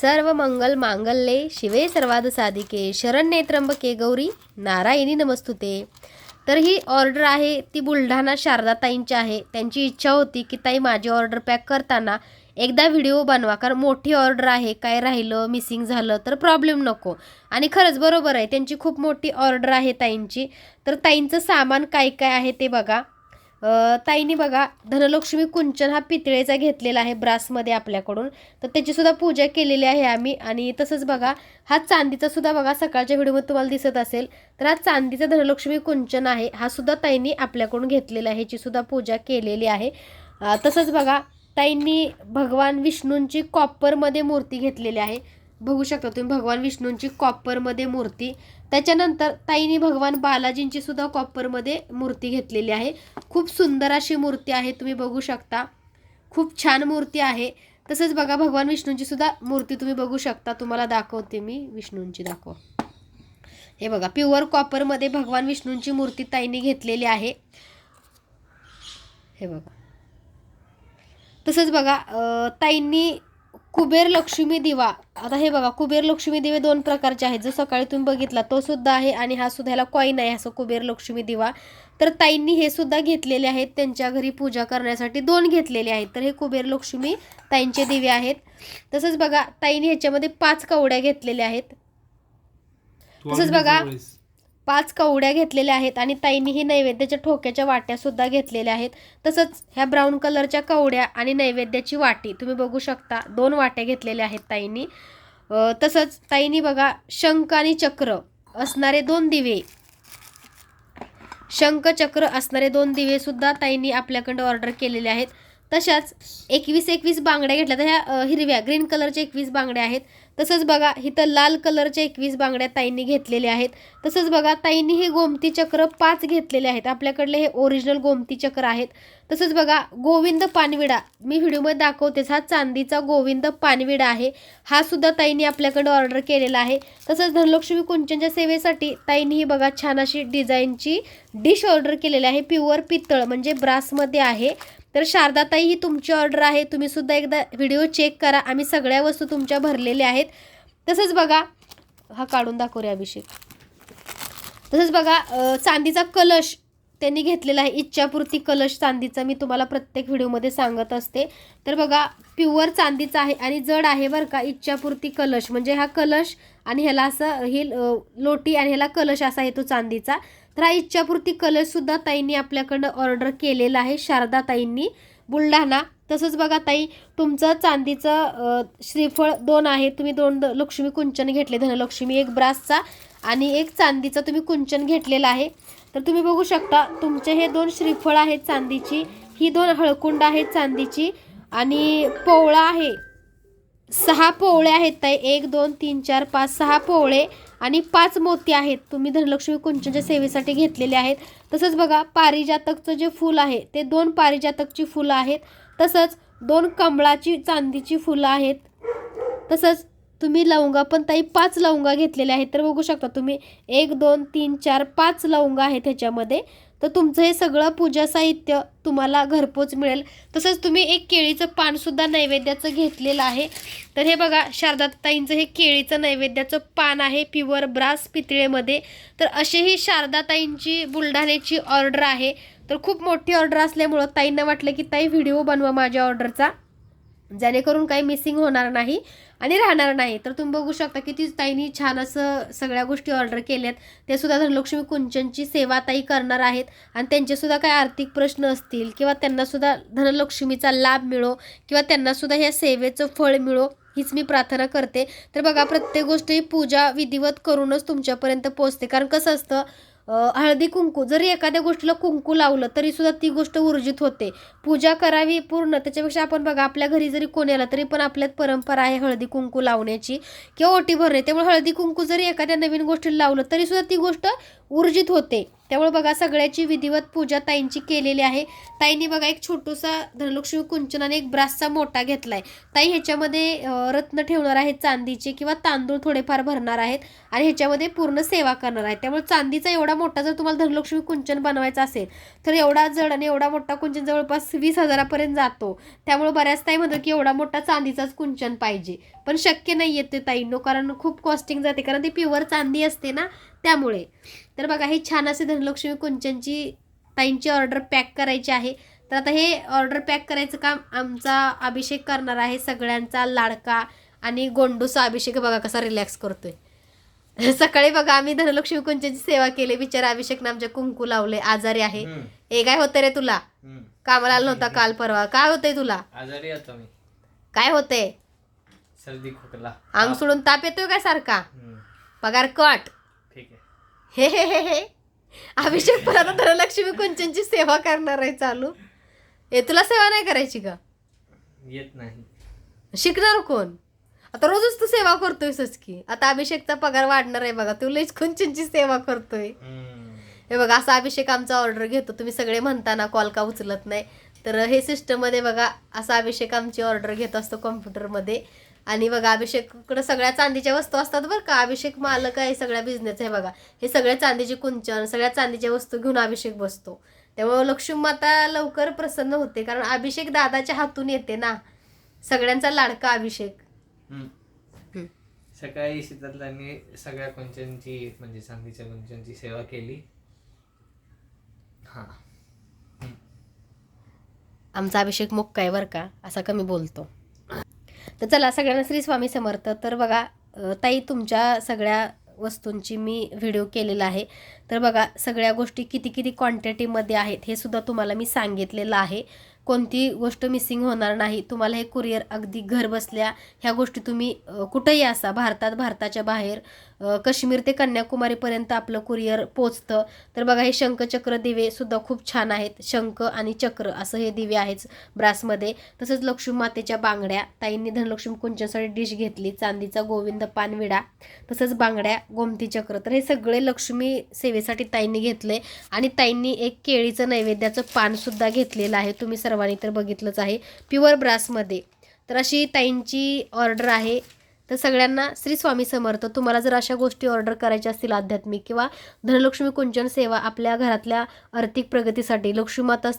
सर्व मंगल मांगल्ये शिवे सर्वाद साधिके शरण्ये त्र्यंबके गौरी नारायणी नमस्तुते. तर ही ऑर्डर आहे ती बुलढाणा शारदाताईंची आहे. त्यांची इच्छा होती की ताई माझी ऑर्डर पॅक करताना एकदा व्हिडिओ बनवा कारण मोठी ऑर्डर आहे काय राहिलं मिसिंग झालं तर प्रॉब्लेम नको. आणि खरंच बरोबर आहे त्यांची खूप मोठी ऑर्डर आहे ताईंची. तर ताईंचं सामान काय काय आहे ते बघा. ताईंनी बघा धनलक्ष्मी कुंचन हा पितळेचा घेतलेला आहे ब्रासमध्ये आपल्याकडून. तर त्याचीसुद्धा पूजा केलेली आहे आम्ही. आणि तसंच बघा हा चांदीचा सुद्धा बघा सकाळच्या व्हिडिओमध्ये तुम्हाला दिसत असेल. तर हा चांदीचा धनलक्ष्मी कुंचन आहे. हा सुद्धा ताईंनी आपल्याकडून घेतलेला आहे. ह्याची सुद्धा पूजा केलेली आहे. तसंच बघा ताईंनी भगवान विष्णूंची कॉपरमध्ये मूर्ती घेतलेली आहे. बघू शकता तुम्ही भगवान विष्णूंची कॉपरमध्ये मूर्ती. त्याच्यानंतर ताईंनी भगवान बालाजींची सुद्धा कॉपरमध्ये मूर्ती घेतलेली आहे. खूप सुंदर अशी मूर्ती आहे तुम्ही बघू शकता. खूप छान मूर्ती आहे. तसंच बघा भगवान विष्णूंची सुद्धा मूर्ती तुम्ही बघू शकता. तुम्हाला दाखवते मी विष्णूंची दाखव. हे बघा प्युअर कॉपरमध्ये भगवान विष्णूंची मूर्ती ताईंनी घेतलेली आहे. हे बघा. तसंच बघा ताईंनी कुबेर लक्ष्मी दिवा. आता हे बघा कुबेर लक्ष्मी दिवे दोन प्रकारचे आहेत. जो सकाळी तुम्ही बघितला तो सुद्धा आहे आणि हा सुद्धा ह्याला कॉईन आहे असं कुबेर लक्ष्मी दिवा. तर ताईंनी हे सुद्धा घेतलेले आहेत. त्यांच्या घरी पूजा करण्यासाठी दोन घेतलेले आहेत. तर हे कुबेर लक्ष्मी ताईंचे दिवे आहेत. तसंच बघा ताईंनी ह्याच्यामध्ये पाच कवड्या घेतलेल्या आहेत. तसंच बघा पाच कवड्या घेतलेल्या आहेत आणि ताईंनीही नैवेद्याच्या ठोक्याच्या वाट्यासुद्धा घेतलेल्या आहेत. तसंच ह्या ब्राऊन कलरच्या कवड्या आणि नैवेद्याची वाटी तुम्ही बघू शकता. दोन वाट्या घेतलेल्या आहेत ताईंनी. तसंच ताईंनी बघा शंख आणि चक्र असणारे दोन दिवे. शंख चक्र असणारे दोन दिवेसुद्धा ताईंनी आपल्याकडं ऑर्डर केलेले आहेत. तशाच एकवीस एकवीस बांगड्या घेतल्या तर ह्या हिरव्या ग्रीन कलरच्या एकवीस बांगड्या आहेत. तसंच बघा इथं लाल कलरच्या एकवीस बांगड्या ताईंनी घेतलेल्या आहेत. तसंच बघा ताईंनी हे गोमती चक्र पाच घेतलेले आहेत. आपल्याकडले हे ओरिजिनल गोमती चक्र आहेत. तसंच बघा गोविंद पानविडा मी व्हिडिओमध्ये दाखवतेच हा चांदीचा गोविंद पानविडा आहे. हा सुद्धा ताईंनी आपल्याकडे ऑर्डर केलेला आहे. तसंच धनलक्ष्मी कुंचनच्या सेवेसाठी ताईंनी ही बघा छान अशी डिझाईनची डिश ऑर्डर केलेली आहे. प्युअर पितळ म्हणजे ब्रासमध्ये आहे. तर शारदाताई ही तुमची ऑर्डर आहे. तुम्ही सुद्धा एकदा व्हिडिओ चेक करा. आम्ही सगळ्या वस्तू तुमच्या भरलेल्या आहेत. तसंच बघा हा काढून दाखवूया रे अभिषेक. तसंच बघा चांदीचा कलश त्यांनी घेतलेला आहे इच्छापूर्ती कलश चांदीचा. मी तुम्हाला प्रत्येक व्हिडिओमध्ये सांगत असते. तर बघा प्युअर चांदीचा आहे आणि जड आहे बरं का इच्छापूर्ती कलश. म्हणजे हा कलश आणि ह्याला असं ही लोटी आणि ह्याला कलश असा आहे तो चांदीचा. तर हा इच्छापूर्ती कलशसुद्धा ताईंनी आपल्याकडं ऑर्डर केलेला आहे शारदा ताईंनी. बुलढाणा. तसंच बघा ताई तुमचं चांदीचं श्रीफळ दोन आहे. तुम्ही दोन लक्ष्मी कुंचन घेतले धनलक्ष्मी एक ब्रासचा आणि एक चांदीचा तुम्ही कुंचन घेतलेला आहे. तर तुम्ही बघू शकता तुमचे हे दोन श्रीफळ आहेत चांदीची ही दोन हळकुंड आहेत चांदीची आणि पोवळा आहे. सहा पोवळे आहेत ताई. एक दोन तीन चार पाच सहा पोवळे आणि पाच मोती आहेत. तुम्ही धनलक्ष्मी कुंचनच्या सेवेसाठी घेतलेले आहेत. तसंच बघा पारिजातकचं जे फूल आहे ते दोन पारिजातकची फुलं आहेत. तसंच दोन कमळाची चांदीची फुलं आहेत. तसंच तुम्ही लवंगा पण ताई पाच लवंगा घेतलेल्या आहेत. तर बघू शकता तुम्ही एक दोन तीन चार पाच लवंगा आहेत ह्याच्यामध्ये. तर तुमचं हे सगळं पूजा साहित्य तुम्हाला घरपोच मिळेल. तसंच तुम्ही एक केळीचं पानसुद्धा नैवेद्याचं घेतलेलं आहे. तर हे बघा शारदाताईंचं हे केळीचं नैवेद्याचं पान आहे प्युअर ब्रास पितळेमध्ये. तर अशी ही शारदाताईंची बुलढाण्याची ऑर्डर आहे. तर खूप मोठी ऑर्डर असल्यामुळं ताईंना वाटलं की ताई व्हिडिओ बनवा माझ्या ऑर्डरचा. जेणेकरून काही मिसिंग होणार नाही आणि राहणार नाही. तर तुम्ही बघू शकता की ती ताईनी छान असं सगळ्या गोष्टी ऑर्डर केल्यात. ते सुद्धा धनलक्ष्मी कुंचनची सेवा ताई करणार आहेत. आणि त्यांचेसुद्धा काही आर्थिक प्रश्न असतील किंवा त्यांनासुद्धा धनलक्ष्मीचा लाभ मिळो किंवा त्यांनासुद्धा ह्या सेवेचं फळ मिळो हीच मी प्रार्थना करते. तर बघा प्रत्येक गोष्ट ही पूजा विधिवत करूनच तुमच्यापर्यंत पोहोचते. कारण कसं असतं हळदी कुंकू. जरी एखाद्या गोष्टीला कुंकू लावलं तरी सुद्धा ती गोष्ट ऊर्जित होते. पूजा करावी पूर्ण. त्याच्यापेक्षा आपण बघा आपल्या घरी जरी कोणी आलं तरी पण आपल्यात परंपरा आहे हळदी कुंकू लावण्याची. किंवा ओटी भरणे त्यामुळे हळदी कुंकू जरी एखाद्या नवीन गोष्टीला लावलं तरी सुद्धा ती गोष्ट ऊर्जित होते. त्यामुळे बघा सगळ्याची विधिवत पूजा ताईंची केलेली आहे. ताईंनी बघा एक छोटूसा धनलक्ष्मी कुंचनाने एक ब्रासचा मोठा घेतलाय. ताई ह्याच्यामध्ये रत्न ठेवणार आहेत चांदीचे किंवा तांदूळ थोडेफार भरणार आहेत आणि ह्याच्यामध्ये पूर्ण सेवा करणार आहेत. त्यामुळे चांदीचा एवढा मोठा जर तुम्हाला धनलक्ष्मी कुंचन बनवायचा असेल तर एवढा जड आणि एवढा मोठा कुंचन जवळपास वीस हजारापर्यंत जातो. त्यामुळे बऱ्याच ताई म्हणतात की एवढा मोठा चांदीचाच कुंचन पाहिजे. पण शक्य नाही येते ताईंनो कारण खूप कॉस्टिंग जाते कारण ती प्युअर चांदी असते ना त्यामुळे. तर बघा ही छान असे धनलक्ष्मी कुंचनची ताईंची ऑर्डर पॅक करायची आहे. तर आता हे ऑर्डर पॅक करायचं काम आमचा अभिषेक करणार आहे. सगळ्यांचा लाडका आणि गोंडूचा अभिषेक बघा कसा रिलॅक्स करतोय. सकाळी बघा आम्ही धनलक्ष्मी कुंचनची सेवा केली. बिचारा अभिषेकनं आमच्या कुंकू लावले. आजारी आहे. ए काय होतं रे तुला. कामाला आला नव्हता काल परवा. काय होतंय तुला? आजारी होतो मी. काय होतंय? सर्दी खोकला. अंग सोडून ताप येतोय काय सारखा? पगार कट. हे हे हे हे. अभिषेक पण आता धनलक्ष्मी कुंचनची सेवा करणार आहे चालू. ए तुला सेवा नाही करायची का? येत नाही. शिकणार कोण? आता रोजच तू सेवा करतोयसच की आता अभिषेकचा पगार वाढणार आहे बघा. तू लईच कुंचनची सेवा करतोय. हे बघा असा अभिषेक आमचा ऑर्डर घेतो. तुम्ही सगळे म्हणताना कॉल का उचलत नाही. तर हे सिस्टममध्ये बघा असा अभिषेक आमची ऑर्डर घेत असतो कॉम्प्युटरमध्ये आणि बघा अभिषेककडे सगळ्या चांदीच्या वस्तू असतात बरं का. अभिषेक मालक आहे सगळ्या बिझनेस आहे बघा. हे सगळ्या चांदीचे कुंचन सगळ्या चांदीच्या वस्तू घेऊन अभिषेक बसतो. त्यामुळे लक्ष्मी माता लवकर प्रसन्न होते कारण अभिषेक दादाच्या हातून येते ना. सगळ्यांचा लाडका अभिषेक. सकाळी शीतलतांनी सगळ्या कुंचनची म्हणजे चांदीच्या कुंचनची सेवा केली. हा. आमचा अभिषेक मुक्का आहे बरं का असा कमी बोलतो. तर चला सगळ्यांना श्री स्वामी समर्थ. तर बघा ताई तुमच्या सगळ्या वस्तूंची मी व्हिडिओ केलेला आहे. तर बघा सगळ्या गोष्टी किती किती क्वांटिटीमध्ये आहेत हे सुद्धा तुम्हाला मी सांगितलेलं आहे. कोणती गोष्ट मिसिंग होणार नाही तुम्हाला हे कुरिअर अगदी घर बसल्या ह्या गोष्टी तुम्ही कुठंही असा भारतात भारताच्या बाहेर काश्मीर ते कन्याकुमारीपर्यंत आपलं कुरिअर पोचतं. तर बघा हे शंखचक्र दिवेसुद्धा खूप छान आहेत. शंख आणि चक्र असं हे दिवे आहेत ब्रासमध्ये. तसंच लक्ष्मी मातेच्या बांगड्या. ताईंनी धनलक्ष्मी कुंचनसाठी डिश घेतली. चांदीचा गोविंद पानविडा. तसंच बांगड्या गोमती चक्र. तर हे सगळे लक्ष्मी सेवेसाठी ताईंनी घेतले. आणि ताईंनी एक केळीचं नैवेद्याचं पानसुद्धा घेतलेलं आहे. तुम्ही सर्वांनी तर बघितलंच आहे. प्युअर ब्रासमध्ये. तर अशी ताईंची ऑर्डर आहे. तर सगळ्यांना श्री स्वामी समर्थ. तुम्हाला जर अशा गोष्टी ऑर्डर करायच्या असतील आध्यात्मिक किंवा धनलक्ष्मी कुंचन सेवा आपल्या घरातल्या आर्थिक प्रगतीसाठी लक्ष्मीमाता